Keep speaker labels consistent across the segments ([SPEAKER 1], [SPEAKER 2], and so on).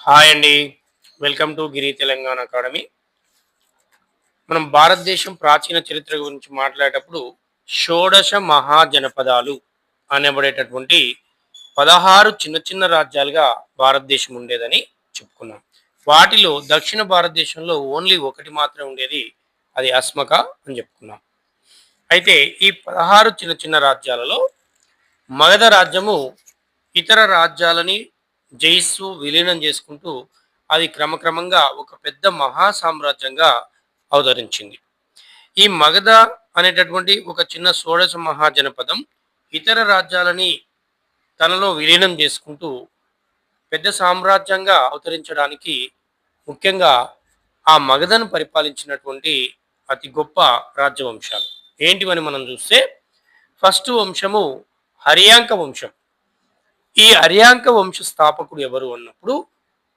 [SPEAKER 1] Hi అండి. Welcome to Giri Telangana academy. మనం భారతదేశం ప్రాచీన చరిత్ర గురించి మాట్లాడేటప్పుడు షోడశ మహాజనపదాలు అనబడేటటువంటి పదహారు చిన్న చిన్న రాజ్యాలుగా భారతదేశం ఉండేదని చెప్పుకున్నాం. వాటిలో దక్షిణ భారతదేశంలో ఓన్లీ ఒకటి మాత్రమే ఉండేది అది అస్మక అని చెప్పుకున్నాం. అయితే ఈ పదహారు చిన్న చిన్న రాజ్యాలలో మగధ రాజ్యము ఇతర రాజ్యాలని జయిస్తూ విలీనం చేసుకుంటూ అది క్రమక్రమంగా ఒక పెద్ద మహా సామ్రాజ్యంగా అవతరించింది. ఈ మగధ అనేటటువంటి ఒక చిన్న షోడశ మహాజనపదం ఇతర రాజ్యాలని తనలో విలీనం చేసుకుంటూ పెద్ద సామ్రాజ్యంగా అవతరించడానికి ముఖ్యంగా ఆ మగధను పరిపాలించినటువంటి అతి గొప్ప రాజ్యవంశాలు ఏంటివని మనం చూస్తే ఫస్ట్ వంశము హరియాంక వంశం. ఈ అర్యాంక వంశ స్థాపకుడు ఎవరు అన్నప్పుడు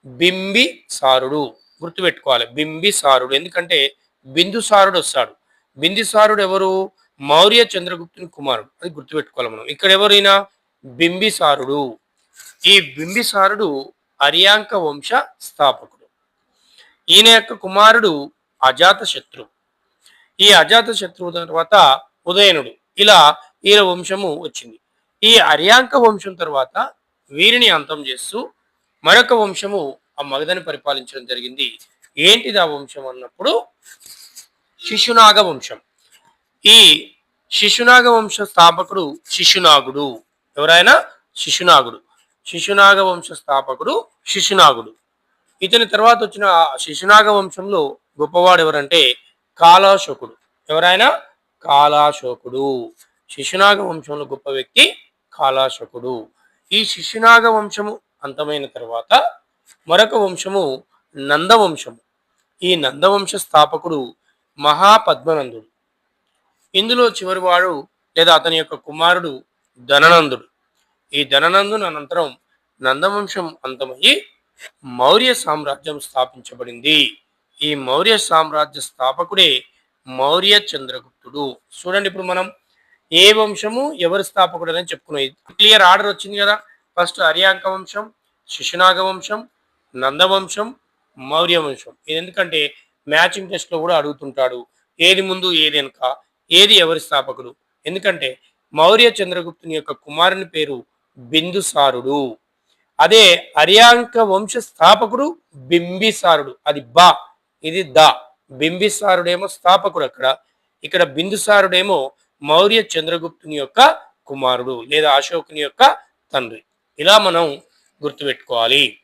[SPEAKER 1] బింబి సారుడు. గుర్తుపెట్టుకోవాలి బింబి సారుడు. ఎందుకంటే బిందుసారుడు వస్తాడు. బిందుసారుడు ఎవరు? మౌర్య చంద్రగుప్తుని కుమారుడు. అది గుర్తుపెట్టుకోవాలి మనం. ఇక్కడ ఎవరైనా? బింబిసారుడు ఈ బింబిసారుడు అర్యాంక వంశ స్థాపకుడు ఈయన యొక్క కుమారుడు అజాత శత్రు. ఈ అజాత శత్రువు తర్వాత ఉదయనుడు. ఇలా ఈయన వంశము వచ్చింది. ఈ అర్యాంక వంశం తర్వాత వీరిని అంతం చేస్తూ మరొక వంశము ఆ మగధని పరిపాలించడం జరిగింది. ఏంటిది ఆ వంశం అన్నప్పుడు? శిశునాగ వంశం. ఈ శిశునాగ వంశ స్థాపకుడు శిశునాగుడు. ఎవరైనా శిశునాగుడు. శిశునాగ వంశ స్థాపకుడు శిశునాగుడు. ఇతని తర్వాత వచ్చిన ఆ శిశునాగ వంశంలో గొప్పవాడు ఎవరంటే కాలాశోకుడు. ఎవరైనా కాలాశోకుడు. శిశునాగ వంశంలో గొప్ప వ్యక్తి కాలాశకుడు. ఈ శిశునాగ వంశము అంతమైన తర్వాత మరొక వంశము నందవంశము. ఈ నందవంశ స్థాపకుడు మహాపద్మనందుడు. ఇందులో చివరివాడు లేదా అతని యొక్క కుమారుడు ధననందుడు. ఈ ధననందుని అనంతరం నందవంశం అంతమయ్యి మౌర్య సామ్రాజ్యం స్థాపించబడింది. ఈ మౌర్య సామ్రాజ్య స్థాపకుడే మౌర్య చంద్రగుప్తుడు చూడండి ఇప్పుడు మనం ఏ వంశము ఎవరు స్థాపకుడు అని చెప్పుకునేది క్లియర్ ఆర్డర్ వచ్చింది కదా. ఫస్ట్ అర్యాంక వంశం శిశునాగ వంశం నందవంశం మౌర్య వంశం. ఇది ఎందుకంటే మ్యాచింగ్ టెస్ట్లో కూడా అడుగుతుంటాడు ఏది ముందు ఏది వెనుక ఏది ఎవరి స్థాపకుడు. ఎందుకంటే మౌర్య చంద్రగుప్తుని యొక్క కుమారుని పేరు బిందుసారుడు. అదే అర్యాంక వంశ స్థాపకుడు బింబిసారుడు. అది బా ఇది దా. బింబిసారుడేమో స్థాపకుడు అక్కడ. ఇక్కడ బిందుసారుడేమో మౌర్య చంద్రగుప్తుని యొక్క కుమారుడు లేదా అశోకుని యొక్క తండ్రి. ఇలా మనం గుర్తుపెట్టుకోవాలి.